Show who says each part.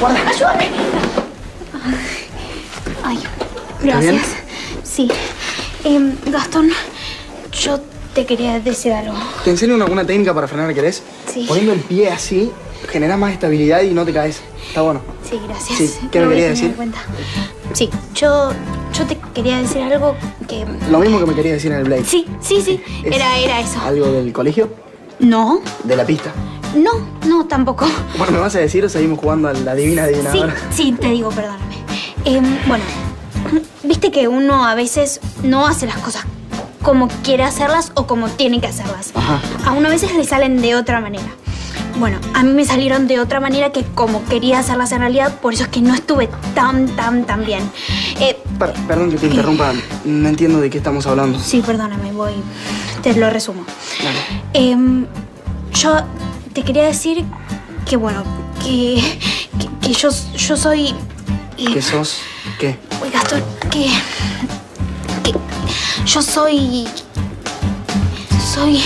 Speaker 1: guarda.
Speaker 2: Ayúdame. Ay, gracias. Sí. Em, Gastón, yo te quería decir algo.
Speaker 1: Te enseño una, una técnica para frenar, ¿querés?
Speaker 2: Sí.
Speaker 1: Poniendo el pie así, generás más estabilidad y no te caes. Está bueno.
Speaker 2: Sí, gracias.
Speaker 1: Sí, ¿qué me querías decir?
Speaker 2: cuenta. Sí, yo, yo te quería decir algo que...
Speaker 1: Lo mismo que me quería decir en el Blade.
Speaker 2: Sí, sí, sí,
Speaker 1: Es
Speaker 2: era, era eso.
Speaker 1: ¿Algo del colegio?
Speaker 2: No,
Speaker 1: ¿De la pista?
Speaker 2: No, no, tampoco.
Speaker 1: Bueno, ¿me vas a decir o seguimos jugando a la divina
Speaker 2: Sí,
Speaker 1: adivinadora?
Speaker 2: sí, te digo, perdóname. Em, bueno, viste que uno a veces no hace las cosas como quiere hacerlas o como tiene que hacerlas.
Speaker 1: Ajá.
Speaker 2: A uno a veces le salen de otra manera. Bueno, a mí me salieron de otra manera que como quería hacerlas en realidad, por eso es que no estuve tan, tan, tan bien. Eh,
Speaker 1: Per- perdón que te interrumpa, no entiendo de qué estamos hablando.
Speaker 2: sí, perdóname, voy. Te lo resumo.
Speaker 1: Dale.
Speaker 2: Em, yo te quería decir que, bueno, que, que, que yo, yo soy... eh,
Speaker 1: ¿Qué sos? ¿Qué?
Speaker 2: Uy, Gastón, que... que yo soy... Soy...